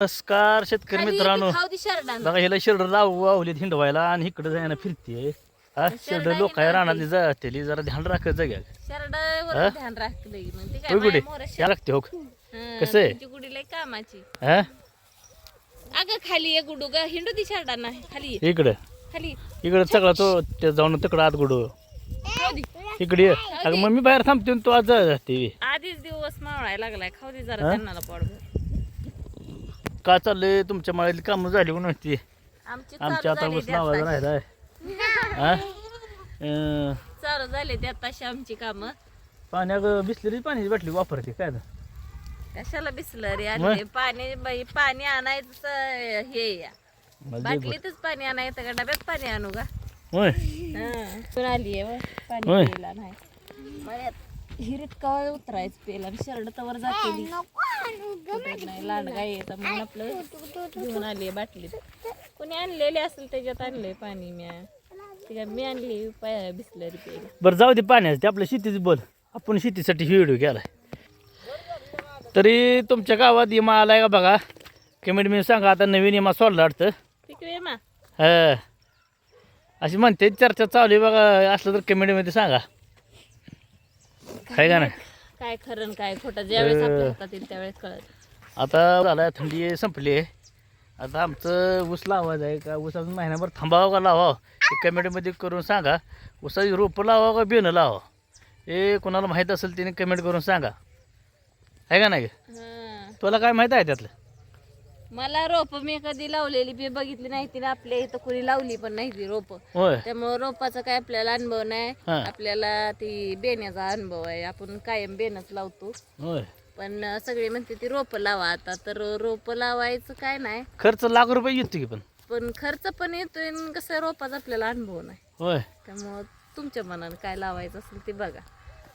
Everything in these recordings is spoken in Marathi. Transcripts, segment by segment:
नमस्कार शेतकरी मित्रांनो. बघा ह्याला शिरड लावू आवलीत हिंडवायला आणि इकडे जायला फिरते हा शिरड लोक आहे रानातली जाते जरा ध्यान राखत जाग्या शरड हा? या लागते हो कसं आहे? कामाची. हा? अगं खाली एक गुडू ग हिंडू ती शरडाना खाली. इकडं. खाली. इकडं सगळा तो ते जाऊन तिकडं आत गुडू. इकडे. अगं मम्मी बाहेर थांबते तू आज जाते. आधीच दिवस मावळायला लागलाय. खाऊ दे जरा? त्यांना पोटभर काय चाललंय? तुमच्या माळ्यातली कामं झाली म्हणून ती आमची आमच्या चालू आता झाली बस ते नावाचं आत्ताशी. राहिलाय हा? अं, चालू झाले ते आताशी आमची काम. पाण्याग बिसलेली पाण्याची बाटली वापरते काय? कशाला बिसलरी? आणले पाणी बाई पाणी आणायचं हे या. मला दे बघ. बाटलीतच पाणी आणायचं का? डब्यात पाणी आणू का? होय. हं. आली आहे पाणी होय. प्यायला नाही. मळ्यात हिरीत कवा उतरायचं पेला आणि शरड तवर जाते नाही लांडगा येतं म्हणून आपलं घेऊन आली बाटलीत. कोणी आणलेली असेल त्याच्यात आणलंय पाणी म्या. ती काय मी आणली पाय बिसलरी प्यायला बरं जाऊ दे पाण्याचं ते आपल्या शेतीच बोल. आपण शेतीसाठी ही व्हिडिओ केलाय. तरी तुमच्या गावात इमा आलाय का बघा? कमेंट मी सांगा आता नवीन इमा सोडला वाटतं. मा हा. अशी म्हणते चर्चा चालू आहे बघा असलं तर कमेंटमध्ये सांगा. आहे का नाही? काय खरं आणि काय खोटं ज्यावेळेस आपल्या हातात येईल त्यावेळेस कळत. आता झाला संपली संपली. आहे आता आमचं ऊस लावायचं आहे का? ऊस अजून महिनाभर थांबावं का लावावं ते कमेंटमध्ये करून सांगा. ऊसाची रोपं लावा का बियाणं लावा? हे कोणाला माहीत असेल त्याने कमेंट करून सांगा. आहे का नाही? हं. तुला काय माहीत आहे त्यातलं? मला रोप मी कधी लावलेली मी बघितली नाही. तिने आपल्या इथं कोणी लावली पण नाही ती रोप. त्यामुळं रोपाचा काय आपल्याला अनुभव नाही. हां. आपल्याला ती बेण्याचा अनुभव आहे. आपण कायम बेनच लावतो. पण सगळे म्हणते ती रोप लावा आता. तर रोप लावायचं काय नाही. खर्च लाख रुपये येतो की पण? पण खर्च पण येतोय आणि कसं रोपाचा आपल्याला अनुभव नाही. होय. त्यामुळं तुमच्या मनाने काय लावायचं असेल ते बघा.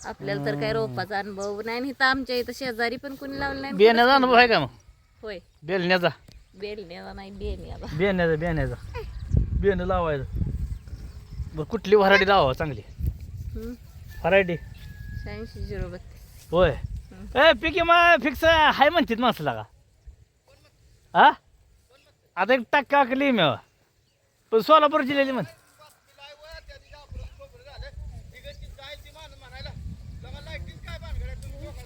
आपल्याला तर काय रोपाचा अनुभव नाही आणि इथं आमच्या इथं शेजारी पण कोणी लावलं नाही बियाण्याचा अनुभव आहे का मग? होय. बेलण्याचा. बेलण्याचा नाही बेण्याचा. बियाण्याचा बियाण्याचा बियाणं लावायचं. बरं कुठली व्हरायटी लावा चांगली. व्हरायटी? शहाऐंशी झिरो बत्तीस. होय. ए पिके मग फिक्स हाय म्हणतात माणसाला का? हा आता एक टक्का कली मी. पण सोलापूर जिल्ह्याची म्हण.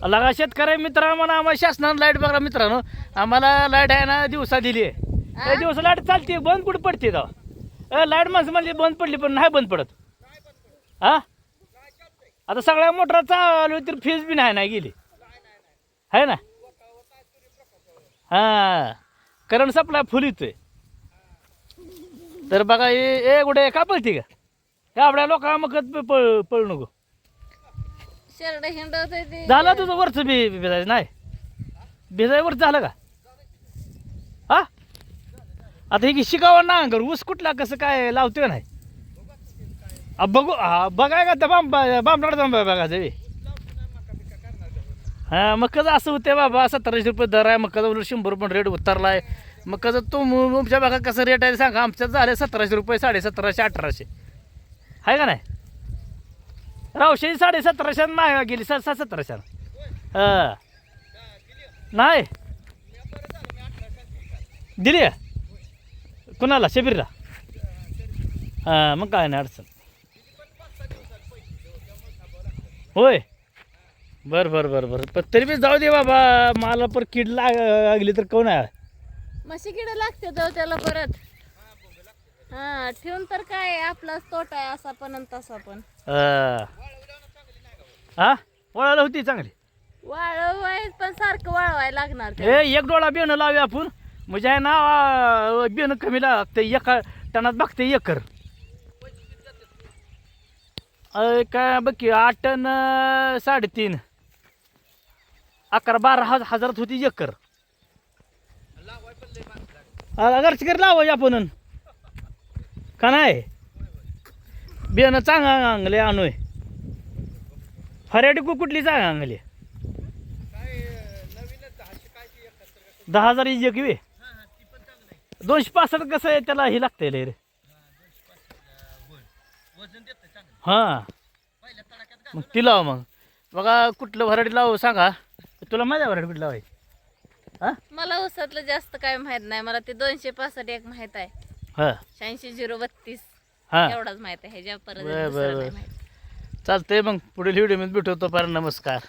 लगा शेतकरी मित्र म्हणा आम्हाला शासनानं लाइट बघा मित्रांनो. आम्हाला लाइट आहे ना दिवसा दिली. आहे दिवस लाइट चालते बंद कुठं पडते तेव्हा लाइट माणसं म्हणली बंद पडली पण नाही बंद पडत. हा आता सगळ्या मोटरा चालू तर फीज बी नाही नाही गेली. आहे ना हा करंट सप्लाय फुल येतोय तर बघा हे ए कुठे का पळते का हे आपल्या लोका मग पळ पळू नको शरड हिंडवत ते झालं तुझं वरचं बी भिजायचं नाही भिजाय वरच झालं का हा आता हे की शिकावं ना अंगर ऊस कुठला कसं काय लावतोय का नाही बघू हा बघाय का त्या बांब बांबनाड जाऊन बघायचं बे. हां मग कसं असं होते बाबा सतराशे रुपये दर आहे मग कसं उलट शंभर रुपये रेट उतरलाय. मग कसं तुम तुमच्या भागात कसं रेट आहे सांगा. आमच्यात झाले सतराशे रुपये साडे सतराशे अठराशे. आहे का नाही? रावशे साडे सतराशे नाही गेली स सतराशे. नाही. दिली कुणाला? शबीरला? हां मग काय नाही अडचण. होय. बर बर बर बर. पण तरी बी जाऊ दे बाबा. मला पर कीड लाग लागली तर कोण आहे? म्हशी किड लागते तो त्याला परत. हा ठेवून तर काय आपलाच तोटा आहे असा पण आणि तसा पण. हा. हा? वळायला होती चांगली? वाळवाय पण सारखं वाळवायला लागणार ते. हे एक डोळा बियाणं लावूया आपण. म्हणजे आहे ना आ, बियाणं कमी लागते एका टनात बघते एकर. अय, काय बघ की आठ टन अं, साडेतीन. अकरा बारा हजार हजारात होती एकर आ, घरची घरी लावायची आपण का नाही? बियाणं चांगले आणूय. फराटी कु कुठली चांगली दहा हजार एक वे. दोनशे पासष्ट कसं आहे त्याला हे लागतंय लय रे? हां. मग ती लाव मग. बघा कुठलं भराडी लावू सांगा. तुला माझ्या व्हरायटी कुठली लावायची हा? मला उसातलं जास्त काय माहीत नाही. मला ते दोनशे पासष्ट एक माहीत आहे. हा. शहाऐंशी झिरो बत्तीस. हा. एवढाच माहीत आहे. ह्याच्या परत बरं, दुसरं बरं, नाही बरं. माहीत. चालतंय मग. पुढील व्हिडिओमध्ये भेटू तोपर्यंत नमस्कार.